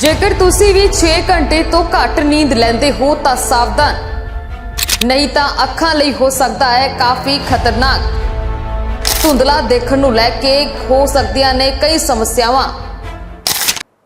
ਜੇਕਰ ਤੁਸੀਂ ਵੀ 6 ਘੰਟੇ ਤੋਂ ਘੱਟ ਨੀਂਦ ਲੈਂਦੇ ਹੋ ਤਾਂ ਸਾਵਧਾਨ। ਨਹੀਂ ਤਾਂ ਅੱਖਾਂ ਲਈ ਹੋ ਸਕਦਾ ਹੈ ਕਾਫੀ ਖਤਰਨਾਕ। ਧੁੰਦਲਾ ਦੇਖਣ ਨੂੰ ਲੈ ਕੇ ਹੋ ਸਕਦੀਆਂ ਨੇ ਕਈ ਸਮੱਸਿਆਵਾਂ।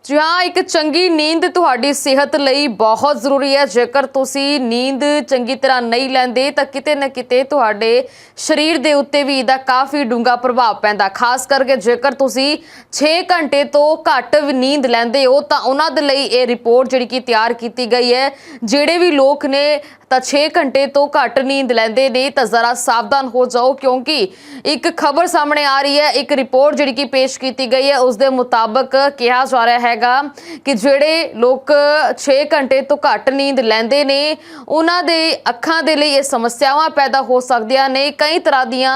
ਜੀ ਹਾਂ, ਇੱਕ ਚੰਗੀ ਨੀਂਦ ਤੁਹਾਡੀ ਸਿਹਤ ਲਈ ਬਹੁਤ ਜ਼ਰੂਰੀ ਹੈ। ਜੇਕਰ ਤੁਸੀਂ ਨੀਂਦ ਚੰਗੀ ਤਰ੍ਹਾਂ ਨਹੀਂ ਲੈਂਦੇ, ਤਾਂ ਕਿਤੇ ਨਾ ਕਿਤੇ ਤੁਹਾਡੇ ਸਰੀਰ ਦੇ ਉੱਤੇ ਵੀ ਇਹਦਾ ਕਾਫੀ ਡੂੰਘਾ ਪ੍ਰਭਾਵ ਪੈਂਦਾ। ਖਾਸ ਕਰਕੇ ਜੇਕਰ ਤੁਸੀਂ 6 ਘੰਟੇ ਤੋਂ ਘੱਟ ਵੀ ਨੀਂਦ ਲੈਂਦੇ ਹੋ, ਤਾਂ ਉਹਨਾਂ ਦੇ ਲਈ ਇਹ ਰਿਪੋਰਟ ਜਿਹੜੀ ਕਿ ਤਿਆਰ ਕੀਤੀ ਗਈ ਹੈ। ਜਿਹੜੇ ਵੀ ਲੋਕ ਨੇ, ਤਾਂ 6 ਘੰਟੇ ਤੋਂ ਘੱਟ ਨੀਂਦ ਲੈਂਦੇ ਨੇ, ਤਾਂ ਜ਼ਰਾ ਸਾਵਧਾਨ ਹੋ ਜਾਓ, ਕਿਉਂਕਿ ਇੱਕ ਖਬਰ ਸਾਹਮਣੇ ਆ ਰਹੀ ਹੈ। ਇੱਕ ਰਿਪੋਰਟ ਜਿਹੜੀ ਕਿ ਪੇਸ਼ ਕੀਤੀ ਗਈ ਹੈ, ਉਸ ਦੇ ਮੁਤਾਬਕ ਕਿਹਾ ਜਾ ਰਿਹਾ ਹੈ ਹੈਗਾ ਕਿ ਜਿਹੜੇ ਲੋਕ 6 ਘੰਟੇ ਤੋਂ ਘੱਟ ਨੀਂਦ ਲੈਂਦੇ ਨੇ, ਉਹਨਾਂ ਦੇ ਅੱਖਾਂ ਦੇ ਲਈ ਇਹ ਸਮੱਸਿਆਵਾਂ ਪੈਦਾ ਹੋ ਸਕਦੀਆਂ ਨੇ। ਕਈ ਤਰ੍ਹਾਂ ਦੀਆਂ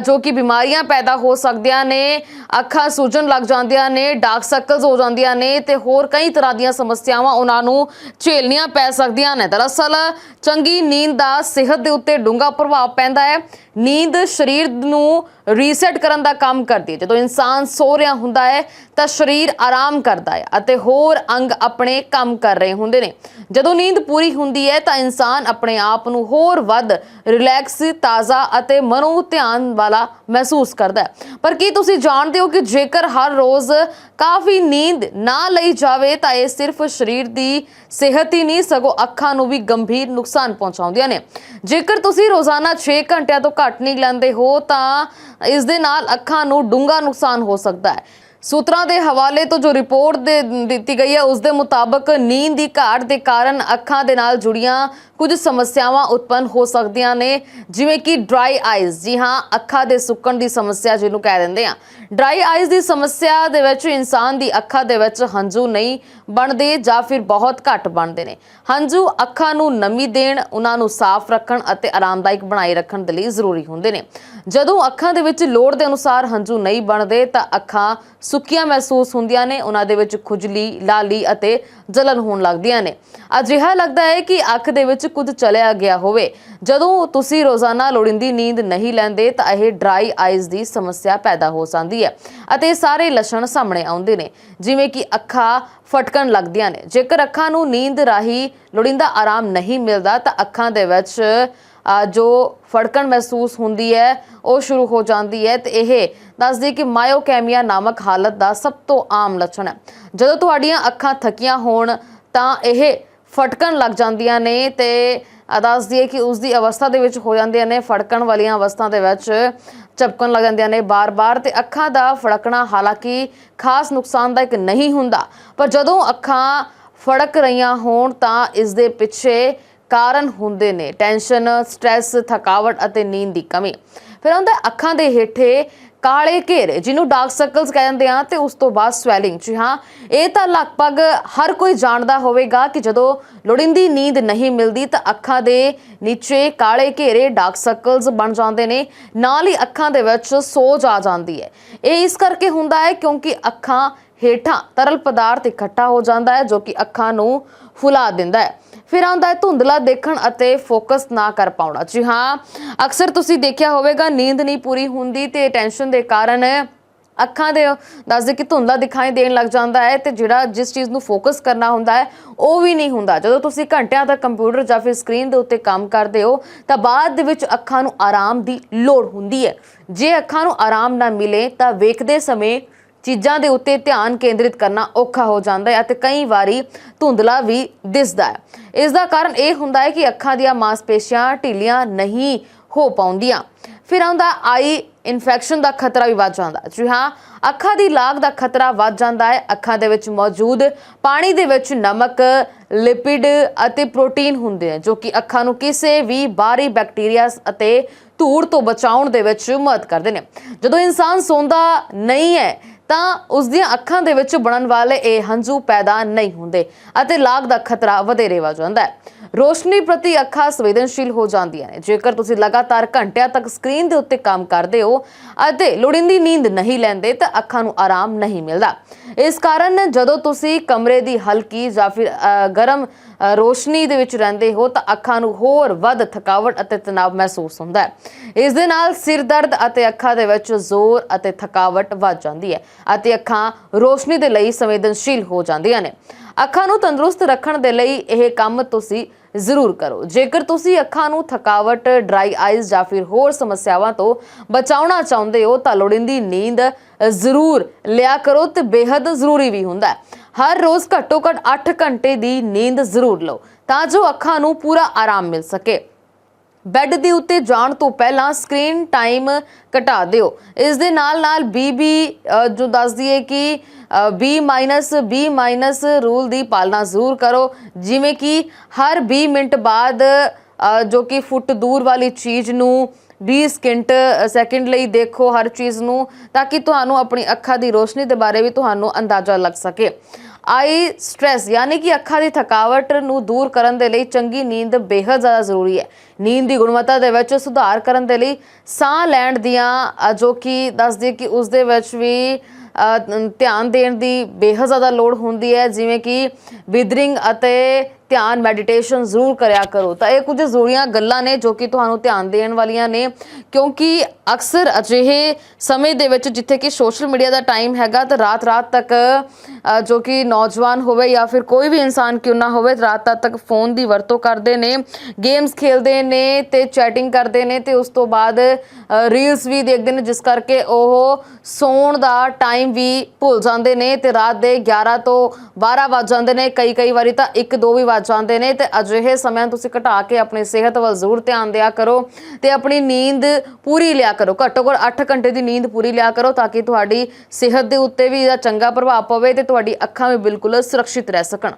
ਜੋ ਕਿ ਬਿਮਾਰੀਆਂ ਪੈਦਾ ਹੋ ਸਕਦੀਆਂ ਨੇ। ਅੱਖਾਂ ਸੂਜਣ ਲੱਗ ਜਾਂਦੀਆਂ ਨੇ ਡਾਰਕ ਸਰਕਲਸ ਹੋ ਜਾਂਦੀਆਂ ਨੇ ਤੇ ਹੋਰ ਕਈ ਤਰ੍ਹਾਂ ਦੀਆਂ ਸਮੱਸਿਆਵਾਂ ਉਹਨਾਂ ਨੂੰ ਝੇਲਣੀਆਂ ਪੈ ਸਕਦੀਆਂ ਨੇ। ਦਰਅਸਲ ਚੰਗੀ ਨੀਂਦ ਦਾ ਸਿਹਤ ਦੇ ਉੱਤੇ ਡੂੰਘਾ ਪ੍ਰਭਾਵ ਪੈਂਦਾ ਹੈ। ਨੀਂਦ ਸਰੀਰ ਨੂੰ ਰੀਸੈਟ ਕਰਨ ਦਾ ਕੰਮ ਕਰਦੀ ਹੈ। ਜਦੋਂ ਇਨਸਾਨ ਸੋ ਰਿਹਾ ਹੁੰਦਾ ਹੈ, ਤਾਂ ਸਰੀਰ ਆਰਾਮ ਕਰ ਕਰਦਾ ਹੈ ਅਤੇ ਹੋਰ ਅੰਗ ਆਪਣੇ ਕੰਮ ਕਰ ਰਹੇ ਹੁੰਦੇ ਨੇ। ਜਦੋਂ ਨੀਂਦ ਪੂਰੀ ਹੁੰਦੀ ਹੈ ਤਾਂ ਇਨਸਾਨ ਆਪਣੇ ਆਪ ਨੂੰ ਹੋਰ ਵੱਧ ਰਿਲੈਕਸ, ਤਾਜ਼ਾ ਅਤੇ ਮਨੋ ਧਿਆਨ ਵਾਲਾ ਮਹਿਸੂਸ ਕਰਦਾ ਹੈ। ਪਰ ਕੀ ਤੁਸੀਂ ਜਾਣਦੇ ਹੋ ਕਿ ਜੇਕਰ ਹਰ ਰੋਜ਼ ਕਾਫੀ ਨੀਂਦ ਨਾ ਲਈ ਜਾਵੇ ਤਾਂ ਇਹ ਸਿਰਫ ਸਰੀਰ ਦੀ ਸਿਹਤ ਹੀ ਨਹੀਂ, ਸਗੋਂ ਅੱਖਾਂ ਨੂੰ ਵੀ ਗੰਭੀਰ ਨੁਕਸਾਨ ਪਹੁੰਚਾਉਂਦੀਆਂ ਨੇ। ਜੇਕਰ ਤੁਸੀਂ ਰੋਜ਼ਾਨਾ 6 ਘੰਟਿਆਂ ਤੋਂ ਘੱਟ ਨਹੀਂ ਲੈਂਦੇ ਹੋ ਤਾਂ ਇਸ ਦੇ ਨਾਲ ਅੱਖਾਂ ਨੂੰ ਡੂੰਘਾ ਨੁਕਸਾਨ ਹੋ ਸਕਦਾ ਹੈ। ਸੂਤਰਾਂ ਦੇ ਹਵਾਲੇ ਤੋਂ ਜੋ ਰਿਪੋਰਟ ਦੇ ਦਿੱਤੀ ਗਈ ਹੈ, ਉਸ ਦੇ ਮੁਤਾਬਕ ਨੀਂਦ ਦੀ ਘਾਟ ਦੇ ਕਾਰਨ ਅੱਖਾਂ ਦੇ ਨਾਲ ਜੁੜੀਆਂ ਕੁਝ ਸਮੱਸਿਆਵਾਂ ਉਤਪੰਨ ਹੋ ਸਕਦੀਆਂ ਨੇ, ਜਿਵੇਂ ਕਿ ਡਰਾਈ ਆਈਜ਼ ਜੀ ਹਾਂ, ਅੱਖਾਂ ਦੇ ਸੁੱਕਣ ਦੀ ਸਮੱਸਿਆ ਜਿਹਨੂੰ ਕਹਿ ਦਿੰਦੇ ਆ ਡਰਾਈ ਆਈਜ਼ ਦੀ ਸਮੱਸਿਆ ਦੇ ਵਿੱਚ ਇਨਸਾਨ ਦੀ ਅੱਖਾਂ ਦੇ ਵਿੱਚ ਹੰਝੂ ਨਹੀਂ ਬਣਦੇ ਜਾਂ ਫਿਰ ਬਹੁਤ ਘੱਟ ਬਣਦੇ ਨੇ। ਹੰਝੂ ਅੱਖਾਂ ਨੂੰ ਨਮੀ ਦੇਣ, ਉਹਨਾਂ ਨੂੰ ਸਾਫ਼ ਰੱਖਣ ਅਤੇ ਆਰਾਮਦਾਇਕ ਬਣਾਈ ਰੱਖਣ ਦੇ ਲਈ ਜ਼ਰੂਰੀ ਹੁੰਦੇ ਨੇ। ਜਦੋਂ ਅੱਖਾਂ ਦੇ ਵਿੱਚ ਲੋੜ ਦੇ ਅਨੁਸਾਰ ਹੰਝੂ ਨਹੀਂ ਬਣਦੇ ਤਾਂ ਅੱਖਾਂ ਸੁੱਕੀਆਂ ਮਹਿਸੂਸ ਹੁੰਦੀਆਂ ਨੇ, ਉਹਨਾਂ ਦੇ ਵਿੱਚ ਖੁਜਲੀ, ਲਾਲੀ ਅਤੇ ਜਲਨ ਹੋਣ ਲੱਗਦੀਆਂ ਨੇ। ਅਜਿਹਾ ਲੱਗਦਾ ਹੈ ਕਿ ਅੱਖ ਦੇ ਵਿੱਚ ਕੁਝ ਚਲਿਆ ਗਿਆ ਹੋਵੇ। ਜਦੋਂ ਤੁਸੀਂ ਰੋਜ਼ਾਨਾ ਲੋੜੀਂਦੀ ਨੀਂਦ ਨਹੀਂ ਲੈਂਦੇ, ਤਾਂ ਇਹ ਡਰਾਈ ਆਈਜ਼ ਦੀ ਸਮੱਸਿਆ ਪੈਦਾ ਹੋ ਸਕਦੀ ਹੈ ਅਤੇ ਸਾਰੇ ਲੱਛਣ ਸਾਹਮਣੇ ਆਉਂਦੇ ਨੇ। ਜਿਵੇਂ ਕਿ ਅੱਖਾਂ ਫਟਕਣ ਲੱਗਦੀਆਂ ਨੇ। ਜੇਕਰ ਅੱਖਾਂ ਨੂੰ ਨੀਂਦ ਰਾਹੀਂ ਲੋੜੀਂਦਾ ਆਰਾਮ ਨਹੀਂ ਮਿਲਦਾ, ਤਾਂ ਅੱਖਾਂ ਦੇ ਵਿੱਚ ਜੋ ਫੜਕਣ ਮਹਿਸੂਸ ਹੁੰਦੀ ਹੈ ਉਹ ਸ਼ੁਰੂ ਹੋ ਜਾਂਦੀ ਹੈ ਤੇ ਇਹ ਦੱਸਦੀ ਕਿ ਮਾਇਓਕੈਮੀਆ ਨਾਮਕ ਹਾਲਤ ਦਾ ਸਭ ਤੋਂ ਆਮ ਲੱਛਣ ਹੈ। ਜਦੋਂ ਤੁਹਾਡੀਆਂ ਅੱਖਾਂ ਥੱਕੀਆਂ ਹੋਣ ਤਾਂ ਇਹ ਫਟਕਣ ਲੱਗ ਜਾਂਦੀਆਂ ਨੇ ਤੇ ਅ, ਦੱਸਦੀ ਕਿ ਉਸ ਦੀ ਅਵਸਥਾ ਦੇ ਵਿੱਚ ਹੋ ਜਾਂਦੀਆਂ ਨੇ ਫੜਕਣ ਵਾਲੀਆਂ ਅਵਸਥਾ ਦੇ ਵਿੱਚ ਚਪਕਣ ਲੱਗ ਜਾਂਦੀਆਂ ਨੇ ਬਾਰ-ਬਾਰ ਤੇ ਅੱਖਾਂ ਦਾ ਫੜਕਣਾ ਹਾਲਾਂਕਿ ਖਾਸ ਨੁਕਸਾਨਦਾਇਕ ਨਹੀਂ ਹੁੰਦਾ। ਪਰ ਜਦੋਂ ਅੱਖਾਂ ਫੜਕ ਰਹੀਆਂ ਹੋਣ ਤਾਂ ਇਸ ਦੇ ਪਿੱਛੇ ਕਾਰਨ ਹੁੰਦੇ ਨੇ, ਟੈਨਸ਼ਨ, ਸਟ੍ਰੈਸ, ਥਕਾਵਟ ਅਤੇ ਨੀਂਦ ਦੀ ਕਮੀ। ਫਿਰ ਹੁੰਦਾ ਅੱਖਾਂ ਦੇ ਹੇਠੇ ਕਾਲੇ ਘੇਰੇ, ਜਿਹਨੂੰ ਡਾਰਕ ਸਰਕਲਸ ਕਹਿੰਦੇ ਆ, ਤੇ ਉਸ ਤੋਂ ਬਾਅਦ ਸਵੈਲਿੰਗ ਜੀ ਹਾਂ, ਇਹ ਤਾਂ ਲਗਭਗ ਹਰ ਕੋਈ ਜਾਣਦਾ ਹੋਵੇਗਾ ਕਿ ਜਦੋਂ ਲੋੜੀਂਦੀ ਨੀਂਦ ਨਹੀਂ ਮਿਲਦੀ, ਤਾਂ ਅੱਖਾਂ ਦੇ ਨੀਚੇ ਕਾਲੇ ਘੇਰੇ ਡਾਰਕ ਸਰਕਲਸ ਬਣ ਜਾਂਦੇ ਨੇ, ਨਾਲ ਹੀ ਅੱਖਾਂ ਦੇ ਵਿੱਚ ਸੋਜ ਆ ਜਾਂਦੀ ਹੈ। ਇਹ ਇਸ ਕਰਕੇ ਹੁੰਦਾ ਹੈ ਕਿਉਂਕਿ ਅੱਖਾਂ ਹੇਠਾਂ ਤਰਲ ਪਦਾਰਥ ਇਕੱਠਾ ਹੋ ਜਾਂਦਾ ਹੈ, ਜੋ ਕਿ ਅੱਖਾਂ ਨੂੰ ਫੁਲਾ ਦਿੰਦਾ ਹੈ। ਫਿਰ ਆਉਂਦਾ ਹੈ ਧੁੰਦਲਾ ਦੇਖਣ ਅਤੇ ਫੋਕਸ ਨਾ ਕਰ ਪਾਉਣਾ। ਜੀ ਹਾਂ, ਅਕਸਰ ਤੁਸੀਂ ਦੇਖਿਆ ਹੋਵੇਗਾ, ਨੀਂਦ ਨਹੀਂ ਪੂਰੀ ਹੁੰਦੀ ਤੇ ਟੈਨਸ਼ਨ ਦੇ ਕਾਰਨ ਅੱਖਾਂ ਦੇ ਦੱਸਦੇ ਕਿ ਧੁੰਦਲਾ ਦਿਖਾਈ ਦੇਣ ਲੱਗ ਜਾਂਦਾ ਹੈ ਤੇ ਜਿਹੜਾ ਜਿਸ ਚੀਜ਼ ਨੂੰ ਫੋਕਸ ਕਰਨਾ ਹੁੰਦਾ ਹੈ, ਉਹ ਵੀ ਨਹੀਂ ਹੁੰਦਾ। ਜਦੋਂ ਤੁਸੀਂ ਘੰਟਿਆਂ ਤੱਕ ਕੰਪਿਊਟਰ ਜਾਂ ਫਿਰ ਸਕਰੀਨ ਦੇ ਉੱਤੇ ਕੰਮ ਕਰਦੇ ਹੋ, ਤਾਂ ਬਾਅਦ ਦੇ ਵਿੱਚ ਅੱਖਾਂ ਨੂੰ ਆਰਾਮ ਦੀ ਲੋੜ ਹੁੰਦੀ ਹੈ। ਜੇ ਅੱਖਾਂ ਨੂੰ ਆਰਾਮ ਨਾ ਮਿਲੇ, ਤਾਂ ਵੇਖਦੇ ਸਮੇਂ ਚੀਜ਼ਾਂ ਦੇ ਉੱਤੇ ਧਿਆਨ ਕੇਂਦਰਿਤ ਕਰਨਾ ਔਖਾ ਹੋ ਜਾਂਦਾ ਹੈ ਅਤੇ ਕਈ ਵਾਰੀ ਧੁੰਦਲਾ ਵੀ ਦਿਸਦਾ ਹੈ। ਇਸ ਦਾ ਕਾਰਨ ਇਹ ਹੁੰਦਾ ਹੈ ਕਿ ਅੱਖਾਂ ਦੀਆਂ ਮਾਸਪੇਸ਼ੀਆਂ ਢਿੱਲੀਆਂ ਨਹੀਂ ਹੋ ਪਾਉਂਦੀਆਂ। ਫਿਰ ਆਉਂਦਾ ਆਈ ਇਨਫੈਕਸ਼ਨ ਦਾ ਖਤਰਾ ਵੀ ਵੱਧ ਜਾਂਦਾ ਜੀ ਹਾਂ, ਅੱਖਾਂ ਦੀ ਲਾਗ ਦਾ ਖਤਰਾ ਵੱਧ ਜਾਂਦਾ ਹੈ। ਅੱਖਾਂ ਦੇ ਵਿੱਚ ਮੌਜੂਦ ਪਾਣੀ ਦੇ ਵਿੱਚ ਨਮਕ, ਲਿਪਿਡ ਅਤੇ ਪ੍ਰੋਟੀਨ ਹੁੰਦੇ ਨੇ ਜੋ ਕਿ ਅੱਖਾਂ ਨੂੰ ਕਿਸੇ ਵੀ ਬਾਹਰੀ ਬੈਕਟੀਰੀਆ ਅਤੇ ਧੂੜ ਤੋਂ ਬਚਾਉਣ ਦੇ ਵਿੱਚ ਮਦਦ ਕਰਦੇ ਨੇ। ਜਦੋਂ ਇਨਸਾਨ ਸੌਂਦਾ ਨਹੀਂ ਹੈ ਤਾਂ ਉਸ ਦੀਆਂ ਅੱਖਾਂ ਦੇ ਵਿੱਚ ਬਣਨ ਵਾਲੇ ਇਹ ਹੰਝੂ ਪੈਦਾ ਨਹੀਂ ਹੁੰਦੇ ਅਤੇ ਲਾਗ ਦਾ ਖਤਰਾ ਵਧੇਰੇ ਵੱਧ ਜਾਂਦਾ ਹੈ। ਰੋਸ਼ਨੀ ਪ੍ਰਤੀ ਅੱਖਾਂ ਸੰਵੇਦਨਸ਼ੀਲ ਹੋ ਜਾਂਦੀਆਂ ਨੇ। ਜੇਕਰ ਤੁਸੀਂ ਲਗਾਤਾਰ ਘੰਟਿਆਂ ਤੱਕ ਸਕਰੀਨ ਦੇ ਉੱਤੇ ਕੰਮ ਕਰਦੇ ਹੋ ਅਤੇ ਲੋੜੀਂਦੀ ਨੀਂਦ ਨਹੀਂ ਲੈਂਦੇ ਤਾਂ ਅੱਖਾਂ ਨੂੰ ਆਰਾਮ ਨਹੀਂ ਮਿਲਦਾ। ਇਸ ਕਾਰਨ ਜਦੋਂ ਤੁਸੀਂ ਕਮਰੇ ਦੀ ਹਲਕੀ ਜਾਂ ਫਿਰ ਅ, ਗਰਮ ਰੋਸ਼ਨੀ ਦੇ ਵਿੱਚ ਰਹਿੰਦੇ ਹੋ ਤਾਂ ਅੱਖਾਂ ਨੂੰ ਹੋਰ ਵੱਧ ਥਕਾਵਟ ਅਤੇ ਤਣਾਅ ਮਹਿਸੂਸ ਹੁੰਦਾ ਹੈ। ਇਸ ਦੇ ਨਾਲ ਸਿਰ ਦਰਦ ਅਤੇ ਅੱਖਾਂ ਦੇ ਵਿੱਚ ਜ਼ੋਰ ਅਤੇ ਥਕਾਵਟ ਵੱਧ ਜਾਂਦੀ ਹੈ। ਅਤੇ ਅੱਖਾਂ ਰੋਸ਼ਨੀ ਦੇ ਲਈ ਸੰਵੇਦਨਸ਼ੀਲ ਹੋ ਜਾਂਦੀਆਂ ਨੇ। ਅੱਖਾਂ ਨੂੰ ਤੰਦਰੁਸਤ ਰੱਖਣ ਦੇ ਲਈ ਇਹ ਕੰਮ ਤੁਸੀਂ ਜ਼ਰੂਰ ਕਰੋ। ਜੇਕਰ ਤੁਸੀਂ ਅੱਖਾਂ ਨੂੰ ਥਕਾਵਟ, ਡਰਾਈ ਆਈਜ਼ ਜਾਂ ਫਿਰ ਹੋਰ ਸਮੱਸਿਆਵਾਂ ਤੋਂ ਬਚਾਉਣਾ ਚਾਹੁੰਦੇ ਹੋ, ਤਾਂ ਲੋੜੀਂਦੀ ਨੀਂਦ ਜ਼ਰੂਰ ਲਿਆ ਕਰੋ ਤੇ ਬੇहद ਜ਼ਰੂਰੀ ਵੀ ਹੁੰਦਾ ਹੈ। ਹਰ ਰੋਜ਼ ਘੱਟੋ ਘੱਟ 8 ਘੰਟੇ ਦੀ ਨੀਂਦ ਜ਼ਰੂਰ ਲਓ, ਤਾਂ ਜੋ ਅੱਖਾਂ ਨੂੰ ਪੂਰਾ ਆਰਾਮ ਮਿਲ ਸਕੇ। ਬੈੱਡ ਦੇ ਉੱਤੇ ਜਾਣ ਤੋਂ ਪਹਿਲਾਂ ਸਕਰੀਨ ਟਾਈਮ ਘਟਾ ਦਿਓ। ਇਸ ਦੇ ਨਾਲ ਨਾਲ ਬੀਬੀ ਜੋ ਦੱਸਦੀ ਹੈ ਕਿ B B ਰੂਲ ਦੀ ਪਾਲਣਾ ਜ਼ਰੂਰ ਕਰੋ। ਜਿਵੇਂ ਕਿ ਹਰ 20 ਮਿੰਟ ਬਾਅਦ ਜੋ ਕਿ ਫੁੱਟ ਦੂਰ ਵਾਲੀ ਚੀਜ਼ ਨੂੰ 20 ਸਕਿੰਟ ਸੈਕਿੰਡ ਲਈ ਦੇਖੋ ਹਰ ਚੀਜ਼ ਨੂੰ, ਤਾਂ ਕਿ ਤੁਹਾਨੂੰ ਆਪਣੀ ਅੱਖਾਂ ਦੀ ਰੋਸ਼ਨੀ ਦੇ ਬਾਰੇ ਵੀ ਤੁਹਾਨੂੰ ਅੰਦਾਜ਼ਾ ਲੱਗ ਸਕੇ। ਆਈ ਸਟ੍ਰੈਸ, ਯਾਨੀ ਕਿ ਅੱਖਾਂ ਦੀ ਥਕਾਵਟ ਨੂੰ ਦੂਰ ਕਰਨ ਦੇ ਲਈ ਚੰਗੀ ਨੀਂਦ ਬੇਹੱਦ ਜ਼ਿਆਦਾ ਜ਼ਰੂਰੀ ਹੈ। ਨੀਂਦ ਦੀ ਗੁਣਵੱਤਾ ਦੇ ਵਿੱਚ ਸੁਧਾਰ ਕਰਨ ਦੇ ਲਈ ਸਾਹ ਲੈਣ ਦੀਆਂ ਜੋ ਕਿ ਦੱਸਦੀ ਕਿ ਉਸ ਦੇ ਵਿੱਚ ਵੀ ਧਿਆਨ ਦੇਣ ਦੀ ਬੇਹੱਦ ਜ਼ਿਆਦਾ ਲੋੜ ਹੁੰਦੀ ਹੈ, ਜਿਵੇਂ ਕਿ ਵਿਦਰਿੰਗ ਅਤੇ ਧਿਆਨ ਮੈਡੀਟੇਸ਼ਨ ਜ਼ਰੂਰ ਕਰਿਆ ਕਰੋ। ਤਾਂ ਇਹ ਕੁਝ ਜ਼ਰੂਰੀਆਂ ਗੱਲਾਂ ਨੇ ਜੋ ਕਿ ਤੁਹਾਨੂੰ ਧਿਆਨ ਦੇਣ ਵਾਲੀਆਂ ਨੇ। ਕਿਉਂਕਿ ਅਕਸਰ ਅਜਿਹੇ ਸਮੇਂ ਦੇ ਵਿੱਚ ਜਿੱਥੇ ਕਿ ਸੋਸ਼ਲ ਮੀਡੀਆ ਦਾ ਟਾਈਮ ਹੈਗਾ, ਤਾਂ ਰਾਤ-ਰਾਤ ਤੱਕ ਜੋ ਕਿ ਨੌਜਵਾਨ ਹੋਵੇ ਜਾਂ ਫਿਰ ਕੋਈ ਵੀ ਇਨਸਾਨ ਕਿਉਂ ਨਾ ਹੋਵੇ, ਰਾਤ-ਰਾਤ ਤੱਕ ਫੋਨ ਦੀ ਵਰਤੋਂ ਕਰਦੇ ਨੇ ਗੇਮਸ ਖੇਲਦੇ ਨੇ ਤੇ ਚੈਟਿੰਗ ਕਰਦੇ ਨੇ ਤੇ ਉਸ ਤੋਂ ਬਾਅਦ ਰੀਲਸ ਵੀ ਦੇਖਦੇ ਨੇ, ਜਿਸ ਕਰਕੇ ਉਹ ਸੌਣ ਦਾ ਟਾਈਮ ਵੀ ਭੁੱਲ ਜਾਂਦੇ ਨੇ ਤੇ ਰਾਤ ਦੇ 11 ਤੋਂ 12 ਵੱਜ ਜਾਂਦੇ ਨੇ। ਕਈ ਕਈ ਵਾਰੀ ਤਾਂ 1-2 ਵੀ ਵੱਜ ਚਾਹੁੰਦੇ ਨੇ ਤੇ ਅਜਿਹੇ ਸਮਿਆਂ ਤੁਸੀਂ ਘਟਾ ਕੇ ਆਪਣੀ ਸਿਹਤ ਵੱਲ ਜ਼ਰੂਰ ਧਿਆਨ ਦਿਆ ਕਰੋ ਤੇ ਆਪਣੀ ਨੀਂਦ ਪੂਰੀ ਲਿਆ ਕਰੋ। ਘੱਟੋ ਘੱਟ 8 ਘੰਟੇ ਦੀ ਨੀਂਦ ਪੂਰੀ ਲਿਆ ਕਰੋ ਤਾਂ ਕਿ ਤੁਹਾਡੀ ਸਿਹਤ ਦੇ ਉੱਤੇ ਵੀ ਇਹਦਾ ਚੰਗਾ ਪ੍ਰਭਾਵ ਪਵੇ ਤੇ ਤੁਹਾਡੀ ਅੱਖਾਂ ਵੀ ਬਿਲਕੁਲ ਸੁਰੱਖਿਅਤ ਰਹਿ ਸਕਣ।